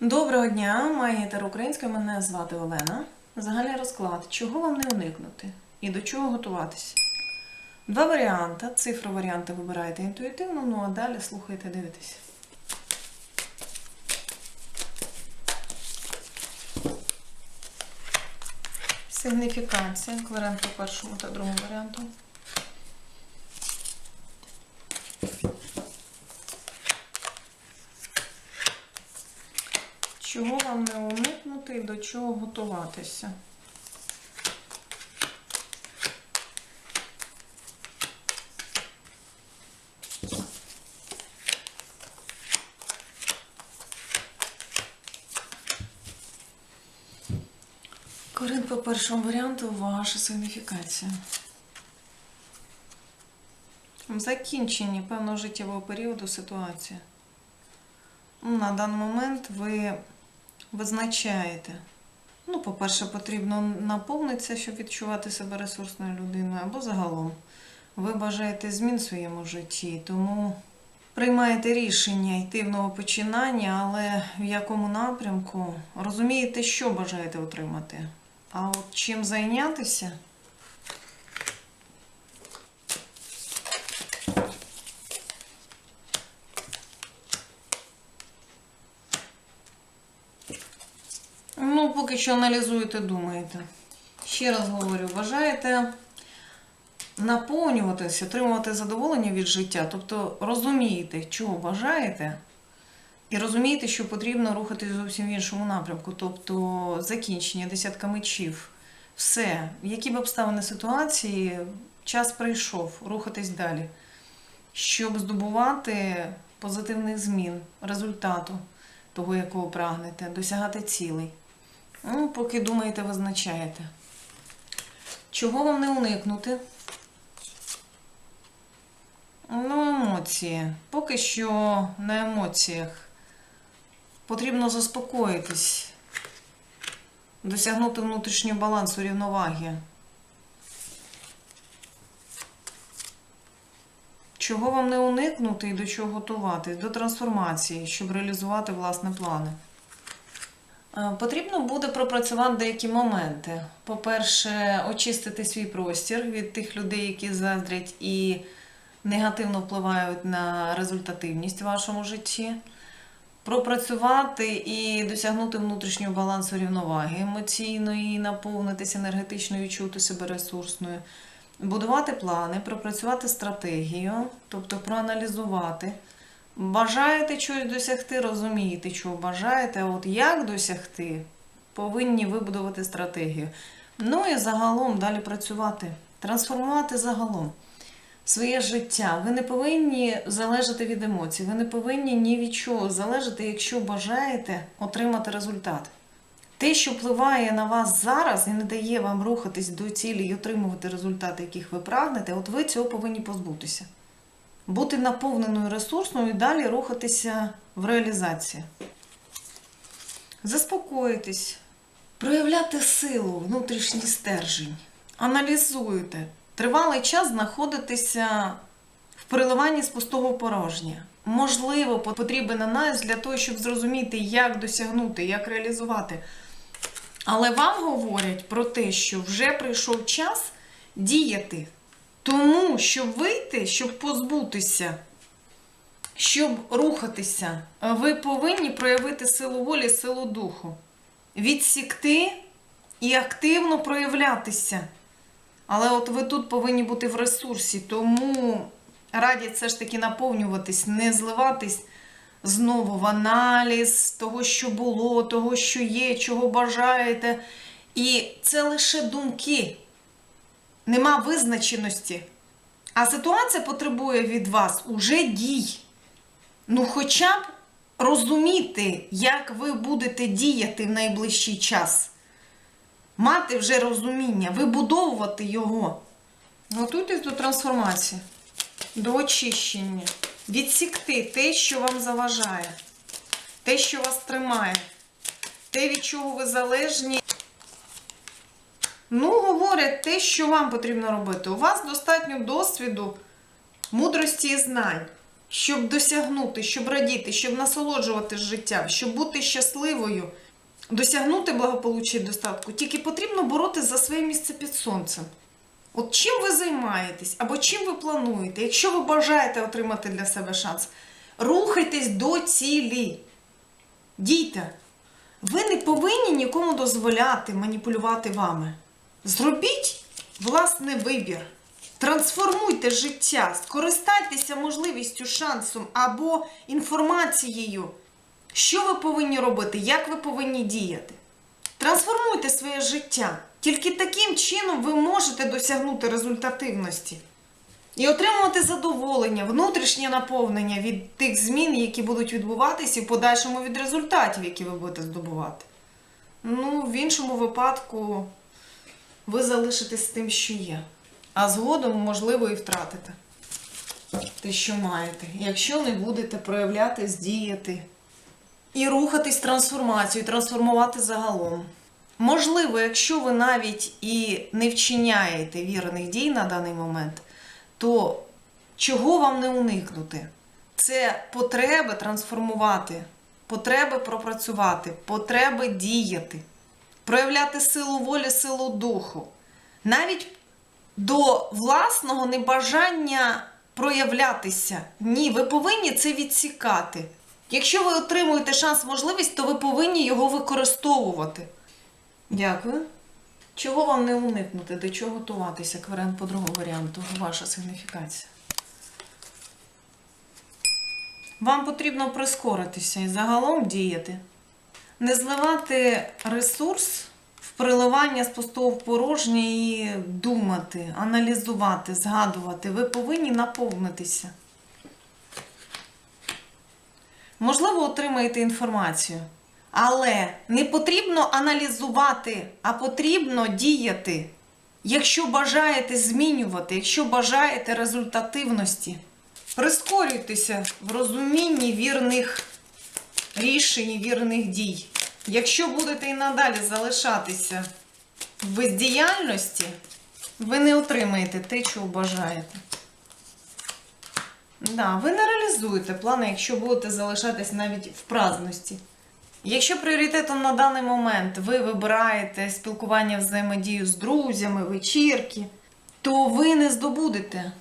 Доброго дня, магітер українська, мене звати Олена. Загальний розклад. Чого вам не уникнути і до чого готуватися? Два варіанти. Цифру варіанти вибираєте інтуїтивно, ну а далі слухайте, дивитесь. Сигніфікація. Кларен по першому та другому варіанту. Чого вам не уникнути і до чого готуватися? Корин по першому варіанту ваша сигніфікація. Закінчення певного життєвого періоду ситуації. На даний момент ви визначаєте. Ну, по-перше, потрібно наповнитися, щоб відчувати себе ресурсною людиною, або загалом. Ви бажаєте змін в своєму житті, тому приймаєте рішення йти в новопочинання, але в якому напрямку розумієте, що бажаєте отримати. А от чим зайнятися? Ну, поки що аналізуєте, думаєте. Ще раз говорю, бажаєте наповнюватися, отримувати задоволення від життя, тобто розумієте, чого бажаєте, і розумієте, що потрібно рухатись зовсім в іншому напрямку, тобто закінчення десятка мечів. Все, які б обставини ситуації, час прийшов, рухатись далі, щоб здобувати позитивних змін, результату того, якого прагнете, досягати цілей. Ну, поки думаєте, визначаєте. Чого вам не уникнути? Ну, емоції. Поки що на емоціях потрібно заспокоїтись, досягнути внутрішнього балансу рівноваги. Чого вам не уникнути і до чого готуватись? До трансформації, щоб реалізувати власне плани. Е, Потрібно буде пропрацювати деякі моменти. По-перше, очистити свій простір від тих людей, які заздрять і негативно впливають на результативність в вашому житті. Пропрацювати і досягнути внутрішнього балансу рівноваги емоційної, наповнитися енергетично, відчути себе ресурсною. Будувати плани, пропрацювати стратегію, тобто проаналізувати. Бажаєте чогось досягти, розумієте, чого бажаєте, а от як досягти, повинні вибудувати стратегію. Ну і загалом далі працювати, трансформувати загалом своє життя. Ви не повинні залежати від емоцій, ви не повинні ні від чого залежати, якщо бажаєте отримати результат. Те, що впливає на вас зараз і не дає вам рухатись до цілі і отримувати результати, яких ви прагнете, от ви цього повинні позбутися бути наповненою ресурсною і далі рухатися в реалізації. Заспокоїтесь, проявляти силу, внутрішній стержень, аналізуйте. Тривалий час знаходитися в переливанні з пустого порожня. Можливо, потрібен аналіз для того, щоб зрозуміти, як досягнути, як реалізувати. Але вам говорять про те, що вже прийшов час діяти. Тому, щоб вийти, щоб позбутися, щоб рухатися, ви повинні проявити силу волі, силу духу, відсікти і активно проявлятися. Але от ви тут повинні бути в ресурсі, тому радять все ж таки наповнюватись, не зливатись знову в аналіз того, що було, того, що є, чого бажаєте. І це лише думки нема визначеності. А ситуація потребує від вас уже дій. Ну, хоча б розуміти, як ви будете діяти в найближчий час. Мати вже розуміння, вибудовувати його. Готуйтесь до трансформації, до очищення, відсікти те, що вам заважає, те, що вас тримає, те, від чого ви залежні. Ну, говорять те, що вам потрібно робити. У вас достатньо досвіду, мудрості і знань, щоб досягнути, щоб радіти, щоб насолоджувати життям, щоб бути щасливою, досягнути благополуччя і достатку, тільки потрібно боротися за своє місце під сонцем. От чим ви займаєтесь або чим ви плануєте, якщо ви бажаєте отримати для себе шанс, рухайтесь до цілі. Дійте. Ви не повинні нікому дозволяти маніпулювати вами. Зробіть власний вибір. Трансформуйте життя, скористайтеся можливістю, шансом або інформацією, що ви повинні робити, як ви повинні діяти. Трансформуйте своє життя. Тільки таким чином ви можете досягнути результативності і отримувати задоволення, внутрішнє наповнення від тих змін, які будуть відбуватися, і в подальшому від результатів, які ви будете здобувати. Ну, в іншому випадку ви залишитесь тим, що є. А згодом, можливо, і втратите те, що маєте. Якщо не будете проявляти, діяти і рухатись і трансформувати загалом. Можливо, якщо ви навіть і не вчиняєте вірних дій на даний момент, то чого вам не уникнути? Це потреби трансформувати, потреби пропрацювати, потреби діяти, проявляти силу волі, силу духу. Навіть до власного небажання проявлятися. Ні, ви повинні це відсікати. Якщо ви отримуєте шанс, можливість, то ви повинні його використовувати. Дякую. Чого вам не уникнути? До чого готуватися? Кваріант по другому варіанту. Ваша сигніфікація. Вам потрібно прискоритися і загалом діяти. Не зливати ресурс в приливання з пустого в порожнє і думати, аналізувати, згадувати. Ви повинні наповнитися. Можливо, отримаєте інформацію. Але не потрібно аналізувати, а потрібно діяти. Якщо бажаєте змінювати, якщо бажаєте результативності, прискорюйтеся в розумінні вірних рішень, вірних дій. Якщо будете і надалі залишатися в бездіяльності, ви не отримаєте те, чого бажаєте. Да, ви не реалізуєте плани, якщо будете залишатись навіть в праздності. Якщо пріоритетом на даний момент ви вибираєте спілкування взаємодію з друзями, вечірки, то ви не здобудете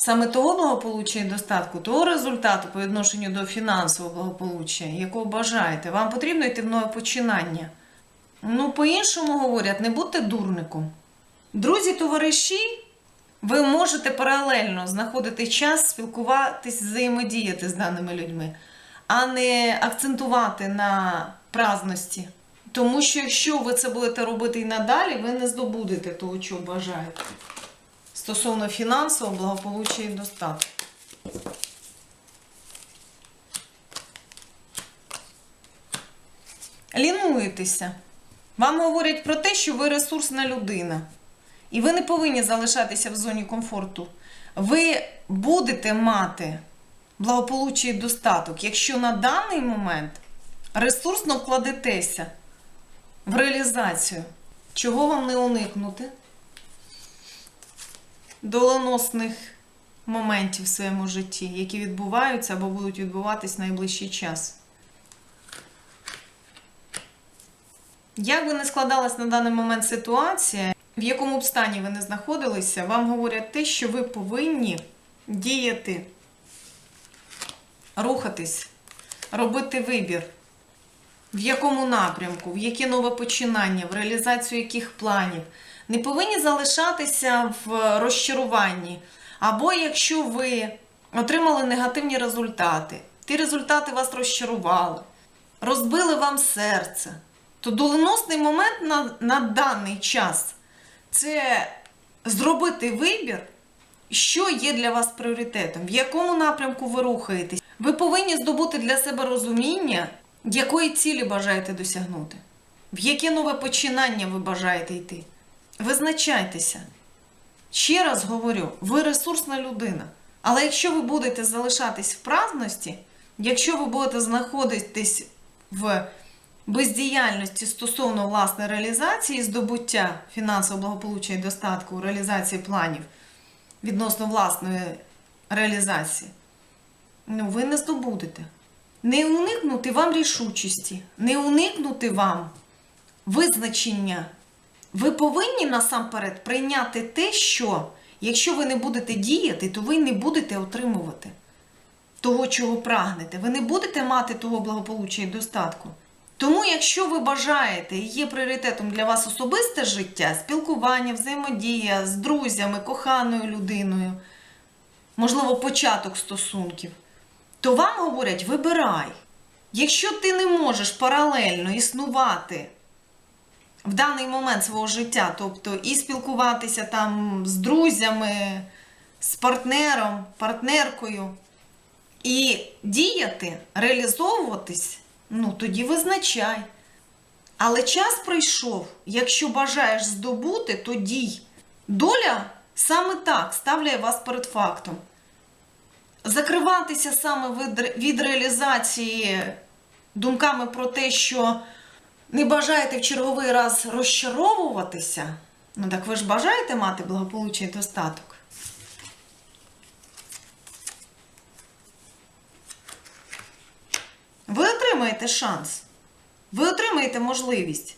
саме того благополуччя і достатку, того результату по відношенню до фінансового благополуччя, якого бажаєте. Вам потрібно йти в нове починання. Ну, по-іншому говорять, не будьте дурником. Друзі, товариші, ви можете паралельно знаходити час, спілкуватись, взаємодіяти з даними людьми, а не акцентувати на праздності. Тому що якщо ви це будете робити і надалі, ви не здобудете того, чого бажаєте. Стосовно фінансового благополуччя і достатку. Лінуєтеся. Вам говорять про те, що ви ресурсна людина. І ви не повинні залишатися в зоні комфорту. Ви будете мати благополуччя і достаток, якщо на даний момент ресурсно вкладетеся в реалізацію. Чого вам не уникнути? Доленосних моментів в своєму житті, які відбуваються або будуть відбуватись найближчий час. Як би не складалась на даний момент ситуація, в якому б стані ви не знаходилися, вам говорять те, що ви повинні діяти, рухатись, робити вибір, в якому напрямку, в яке нове починання, в реалізацію яких планів. Не повинні залишатися в розчаруванні. Або якщо ви отримали негативні результати, ті результати вас розчарували, розбили вам серце, то доленосний момент на, на даний час це зробити вибір, що є для вас пріоритетом, в якому напрямку ви рухаєтесь. Ви повинні здобути для себе розуміння, якої цілі бажаєте досягнути, в яке нове починання ви бажаєте йти. Визначайтеся. Ще раз говорю, ви ресурсна людина. Але якщо ви будете залишатись в праздності, якщо ви будете знаходитись в бездіяльності стосовно власної реалізації, здобуття фінансового благополуччя і достатку, реалізації планів відносно власної реалізації, ну, ви не здобудете. Не уникнути вам рішучості, не уникнути вам визначення. Ви повинні насамперед прийняти те, що якщо ви не будете діяти, то ви не будете отримувати того, чого прагнете. Ви не будете мати того благополуччя і достатку. Тому, якщо ви бажаєте і є пріоритетом для вас особисте життя, спілкування, взаємодія з друзями, коханою людиною, можливо, початок стосунків, то вам говорять: вибирай. Якщо ти не можеш паралельно існувати в даний момент свого життя, тобто і спілкуватися там з друзями, з партнером, партнеркою, і діяти, реалізовуватись, ну тоді визначай. Але час прийшов, якщо бажаєш здобути, то дій. Доля саме так ставляє вас перед фактом. Закриватися саме від, реалізації думками про те, що не бажаєте в черговий раз розчаровуватися, ну так ви ж бажаєте мати благополуччя і достаток. Ви отримаєте шанс, ви отримаєте можливість.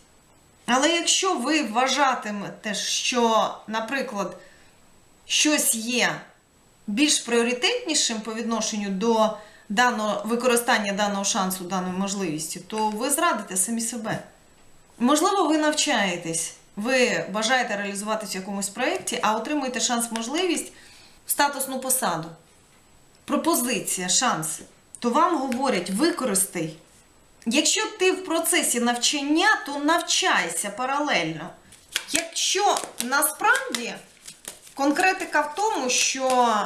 Але якщо ви вважатимете, що, наприклад, щось є більш пріоритетнішим по відношенню до даного використання даного шансу, даної можливості, то ви зрадите самі себе. Можливо, ви навчаєтесь, ви бажаєте реалізуватися в якомусь проєкті, а отримуєте шанс, можливість в статусну посаду. Пропозиція, шанси. То вам говорять, використай. Якщо ти в процесі навчання, то навчайся паралельно. Якщо насправді конкретика в тому, що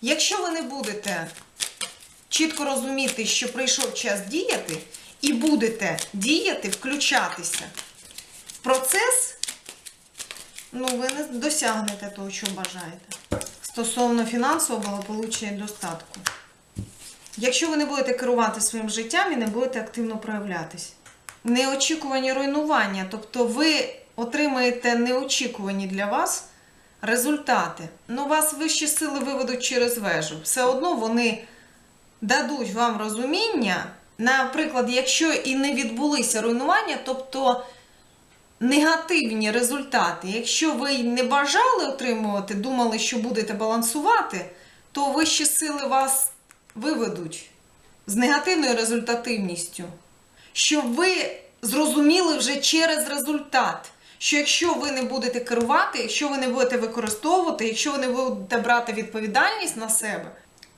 якщо ви не будете чітко розуміти, що прийшов час діяти, і будете діяти, включатися в процес, ну, ви не досягнете того, що бажаєте. Стосовно фінансового благополуччя і достатку. Якщо ви не будете керувати своїм життям і не будете активно проявлятись. Неочікувані руйнування, тобто ви отримаєте неочікувані для вас результати. Ну, вас вищі сили виведуть через вежу. Все одно вони дадуть вам розуміння. Наприклад, якщо і не відбулися руйнування, тобто негативні результати, якщо ви не бажали отримувати, думали, що будете балансувати, то вищі сили вас виведуть з негативною результативністю, щоб ви зрозуміли вже через результат. Що якщо ви не будете керувати, якщо ви не будете використовувати, якщо ви не будете брати відповідальність на себе,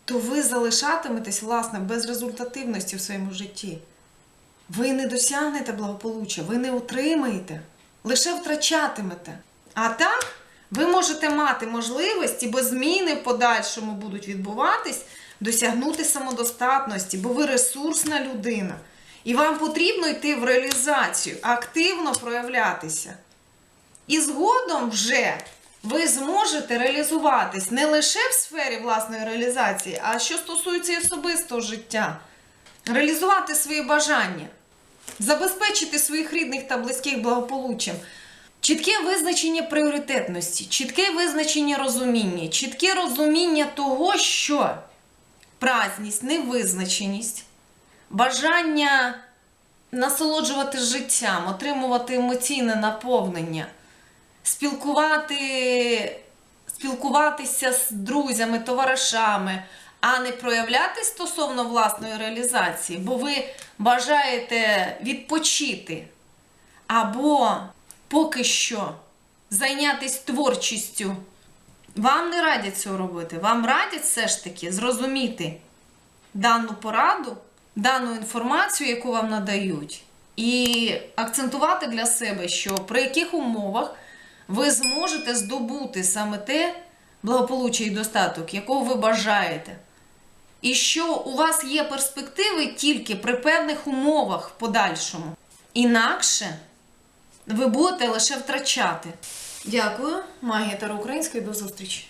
то ви залишатиметесь, власне, без результативності в своєму житті. Ви не досягнете благополуччя, ви не отримаєте, лише втрачатимете. А так, ви можете мати можливості, бо зміни в подальшому будуть відбуватись, досягнути самодостатності, бо ви ресурсна людина. І вам потрібно йти в реалізацію, активно проявлятися. І згодом вже ви зможете реалізуватись не лише в сфері власної реалізації, а що стосується особистого життя. Реалізувати свої бажання, забезпечити своїх рідних та близьких благополуччям. Чітке визначення пріоритетності, чітке визначення розуміння, чітке розуміння того, що празність, невизначеність, бажання насолоджувати життям, отримувати емоційне наповнення, спілкувати, спілкуватися з друзями, товаришами, а не проявляти стосовно власної реалізації, бо ви бажаєте відпочити або поки що зайнятися творчістю. Вам не радять цього робити. Вам радять все ж таки зрозуміти дану пораду, дану інформацію, яку вам надають, і акцентувати для себе, що при яких умовах ви зможете здобути саме те благополуччя і достаток, якого ви бажаєте. І що у вас є перспективи тільки при певних умовах в подальшому. Інакше ви будете лише втрачати. Дякую, магія Таро Української, до зустрічі!